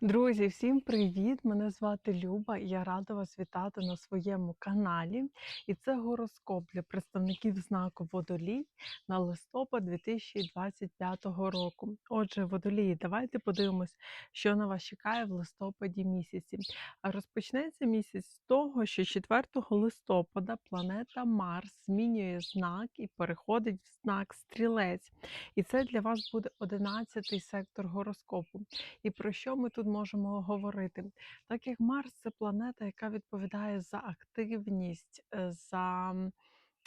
Друзі, всім привіт! Мене звати Люба, і я рада вас вітати на своєму каналі. І це гороскоп для представників знаку Водолій на листопад 2025 року. Отже, водолії, давайте подивимось, що на вас чекає в листопаді місяці. Розпочнеться місяць з того, що 4 листопада планета Марс змінює знак і переходить в знак Стрілець. І це для вас буде 11-й сектор гороскопу. І про що ми тут можемо говорити? Так як Марс це планета, яка відповідає за активність, е,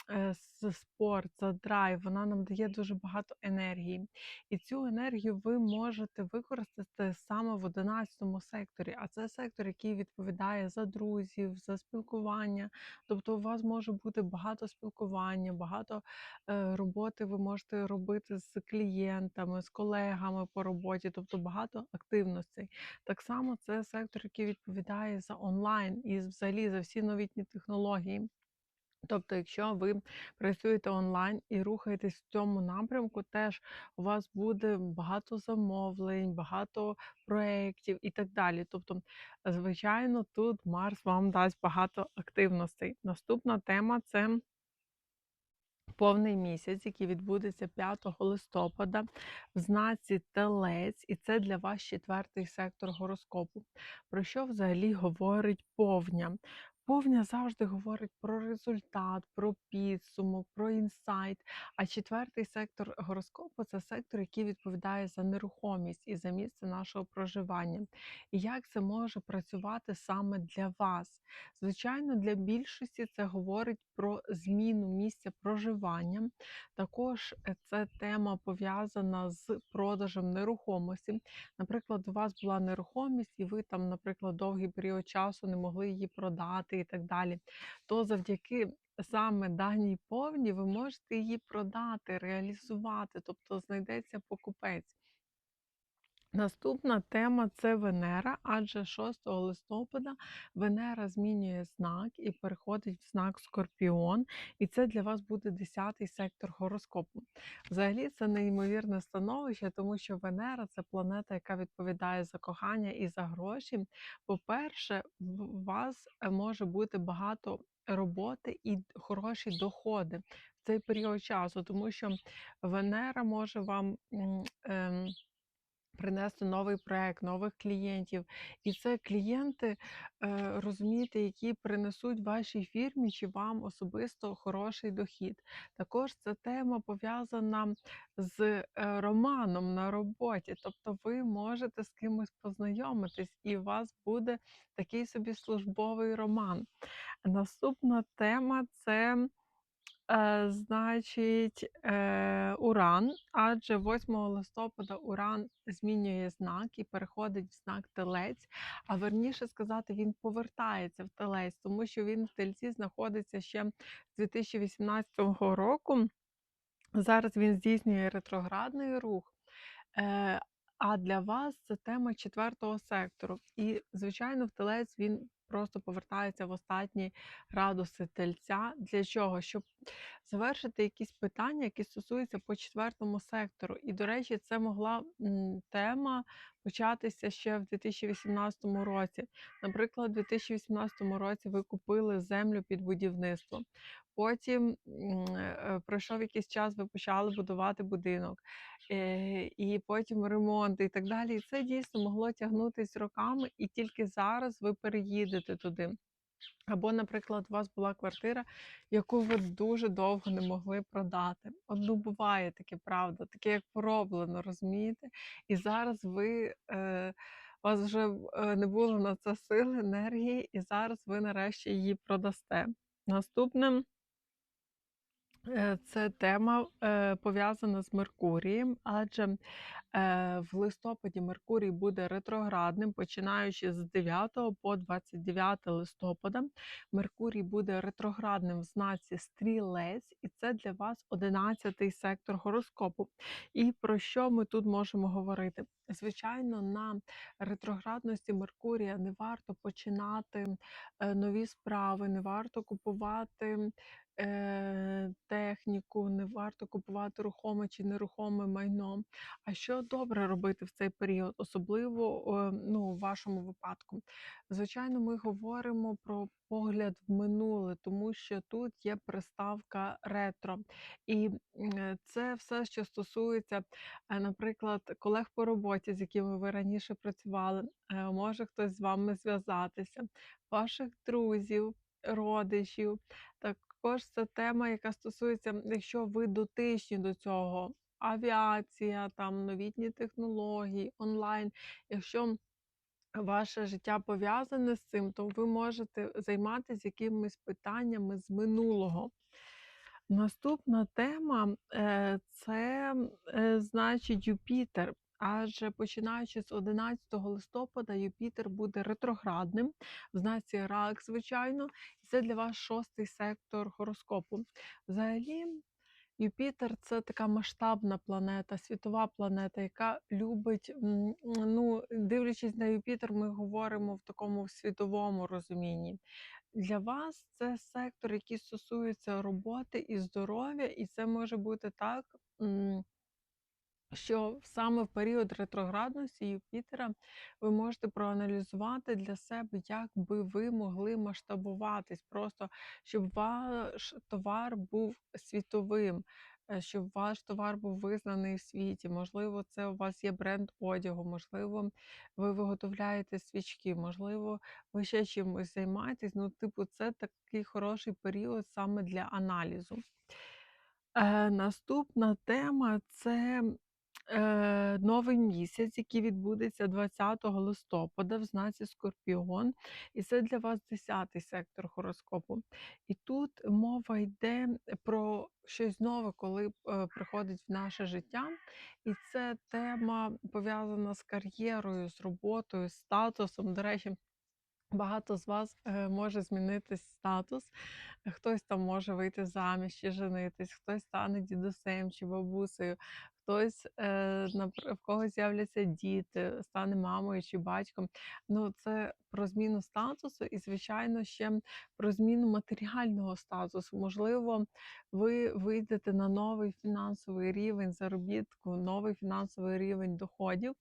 за е, спорт, за драйв, вона нам дає дуже багато енергії. І цю енергію ви можете використати саме в 11 секторі. А це сектор, який відповідає за друзів, за спілкування. Тобто, у вас може бути багато спілкування, багато е, роботи ви можете робити з клієнтами, з колегами по роботі, тобто багато активностей. Так само це сектор, який відповідає за онлайн і взагалі за всі новітні технології. Тобто, якщо ви працюєте онлайн і рухаєтесь в цьому напрямку, теж у вас буде багато замовлень, багато проєктів і так далі. Тобто, звичайно, тут Марс вам дасть багато активностей. Наступна тема це повний місяць, який відбудеться 5 листопада в знаці Телець, і це для вас четвертий сектор гороскопу. Про що взагалі говорить повня? Повня завжди говорить про результат, про підсумок, про інсайт. А четвертий сектор гороскопу це сектор, який відповідає за нерухомість і за місце нашого проживання. І як це може працювати саме для вас? Звичайно, для більшості це говорить про зміну місця проживання. Також це тема пов'язана з продажем нерухомості. Наприклад, у вас була нерухомість, і ви там, наприклад, довгий період часу не могли її продати і так далі. То завдяки саме даній повні ви можете її продати, реалізувати, тобто знайдеться покупець. Наступна тема це Венера, адже 6 листопада Венера змінює знак і переходить в знак Скорпіон, і це для вас буде 10-й сектор гороскопу. Взагалі це неймовірне становище, тому що Венера це планета, яка відповідає за кохання і за гроші. По-перше, в вас е, може бути багато роботи і хороші доходи в цей період часу, тому що Венера може вам. ем, принести новий проект, нових клієнтів. І це клієнти, е, розумієте, які принесуть вашій фірмі чи вам особисто хороший дохід. Також ця тема пов'язана з е, романом на роботі. Тобто ви можете з кимось познайомитись, і у вас буде такий собі службовий роман. Наступна тема це значить, е, Уран, адже 8 листопада Уран змінює знак і переходить в знак Телець. А верніше сказати, він повертається в Телець, тому що він в Тельці знаходиться ще з 2018 року. Зараз він здійснює ретроградний рух. Е, а для вас це тема четвертого сектору. І, звичайно, в телець він просто повертається в останні градуси тельця. Для чого? Щоб завершити якісь питання, які стосуються по четвертому сектору. І, до речі, це могла тема початися ще в 2018 році. Наприклад, у 2018 році ви купили землю під будівництво. Потім е, пройшов якийсь час, ви почали будувати будинок, е, і потім ремонт, і так далі. І це дійсно могло тягнутися роками, і тільки зараз ви переїдете туди. Або, наприклад, у вас була квартира, яку ви дуже довго не могли продати. От ну буває таке, правда, таке як пороблено, розумієте? І зараз ви е, у вас вже е, не було на це сил, енергії, і зараз ви нарешті її продасте. Наступним. Е, Це тема е, пов'язана з Меркурієм, адже е, в листопаді Меркурій буде ретроградним, починаючи з 9 по 29 листопада. Меркурій буде ретроградним в знаці стрілець, і це для вас 11-й сектор гороскопу. І про що ми тут можемо говорити? Звичайно, на ретроградності Меркурія не варто починати нові справи, не варто купувати техніку, не варто купувати рухоме чи нерухоме майно. А що добре робити в цей період, особливо ну, у вашому випадку? Звичайно, ми говоримо про погляд в минуле, тому що тут є приставка ретро. І це все, що стосується, е, наприклад, колег по роботі, з якими ви раніше працювали, е, може хтось з вами зв'язатися, ваших друзів, родичів. Також це тема, яка стосується, якщо ви дотичні до цього, авіація, там новітні технології, онлайн. Якщо ваше життя пов'язане з цим, то ви можете займатися якимись питаннями з минулого. Наступна тема е, це е, значить Юпітер. Адже починаючи з 11 листопада, Юпітер буде ретроградним в знаці Рак, звичайно, і це для вас шостий сектор гороскопу. Взагалі, Юпітер це така масштабна планета, світова планета, яка любить, ну, дивлячись на Юпітер, ми говоримо в такому світовому розумінні. Для вас це сектор, який стосується роботи і здоров'я, і це може бути так, що саме в період ретроградності Юпітера ви можете проаналізувати для себе, як би ви могли масштабуватись, просто щоб ваш товар був світовим, е, щоб ваш товар був визнаний в світі. Можливо, це у вас є бренд одягу, можливо, ви виготовляєте свічки, можливо, ви ще чимось займаєтесь. Ну, типу, це такий хороший період саме для аналізу. Е, наступна тема це е, новий місяць, який відбудеться 20 листопада в знаці Скорпіон. І це для вас 10-й сектор гороскопу. І тут мова йде про щось нове, коли е, приходить в наше життя. І це тема пов'язана з кар'єрою, з роботою, з статусом. До речі, Багато з вас е, може змінити статус, хтось там може вийти заміж чи женитись, хтось стане дідусем чи бабусею, хтось е, в когось з'являться діти, стане мамою чи батьком. Ну, це про зміну статусу і, звичайно, ще про зміну матеріального статусу. Можливо, ви вийдете на новий фінансовий рівень заробітку, новий фінансовий рівень доходів.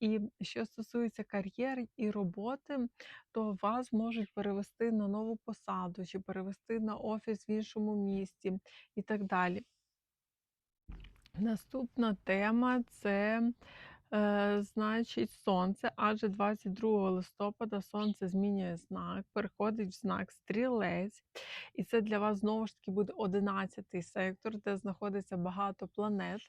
І що стосується кар'єри і роботи, то вас можуть перевести на нову посаду чи перевести на офіс в іншому місті і так далі. Наступна тема це, е, значить, сонце, адже 22 листопада сонце змінює знак, переходить в знак стрілець, і це для вас знову ж таки буде 11-й сектор, де знаходиться багато планет.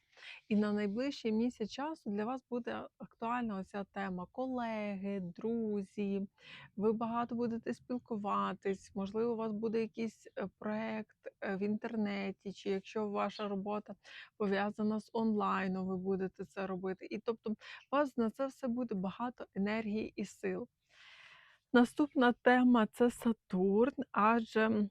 І на найближчий місяць часу для вас буде актуальна оця тема колеги, друзі. Ви багато будете спілкуватись, можливо, у вас буде якийсь е, проект е, в інтернеті, чи якщо ваша робота пов'язана з онлайном, ви будете це робити. І тобто, у вас на це все буде багато енергії і сил. Наступна тема це Сатурн, адже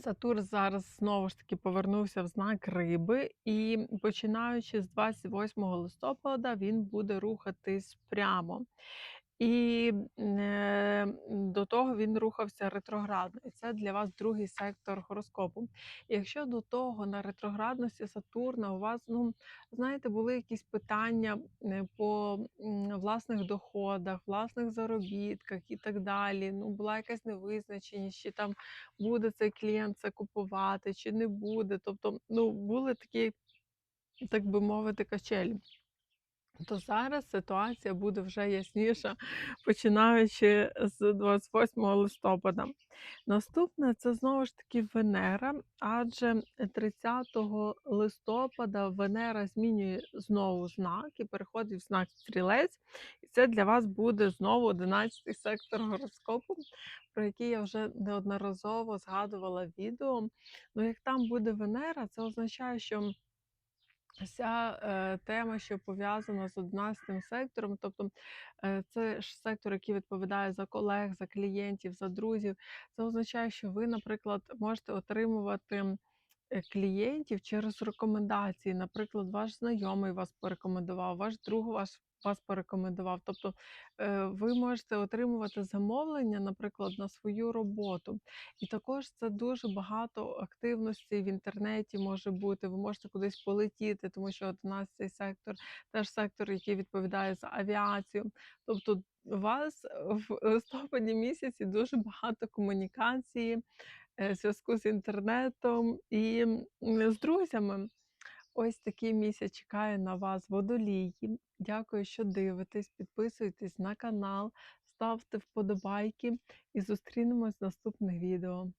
Сатурн зараз знову ж таки повернувся в знак риби, і починаючи з 28 листопада він буде рухатись прямо. І е, до того він рухався ретроградно. І це для вас другий сектор гороскопу. І якщо до того на ретроградності Сатурна у вас, ну знаєте, були якісь питання е, по власних доходах, власних заробітках і так далі. Ну, була якась невизначеність, чи там буде цей клієнт це купувати, чи не буде. Тобто, ну, були такі, так би мовити, качелі. То зараз ситуація буде вже ясніша, починаючи з 28 листопада. Наступне це знову ж таки Венера, адже 30 листопада Венера змінює знову знак і переходить в знак стрілець. І це для вас буде знову 11-й сектор гороскопу, про який я вже неодноразово згадувала відео. Ну, як там буде Венера, це означає, що Вся е, тема, що пов'язана з 11 сектором, тобто е, це ж сектор, який відповідає за колег, за клієнтів, за друзів. Це означає, що ви, наприклад, можете отримувати клієнтів через рекомендації. Наприклад, ваш знайомий вас порекомендував, ваш друг вас вас порекомендував. Тобто, е, ви можете отримувати замовлення, наприклад, на свою роботу. І також це дуже багато активностей в інтернеті може бути. Ви можете кудись полетіти, тому що от у нас цей сектор теж сектор, який відповідає за авіацію. Тобто, у вас в листопаді місяці дуже багато комунікації, е, зв'язку з інтернетом і, з друзями. Ось такий місяць чекає на вас, водолії. Дякую, що дивитесь. Підписуйтесь на канал, ставте вподобайки і зустрінемось в наступних відео.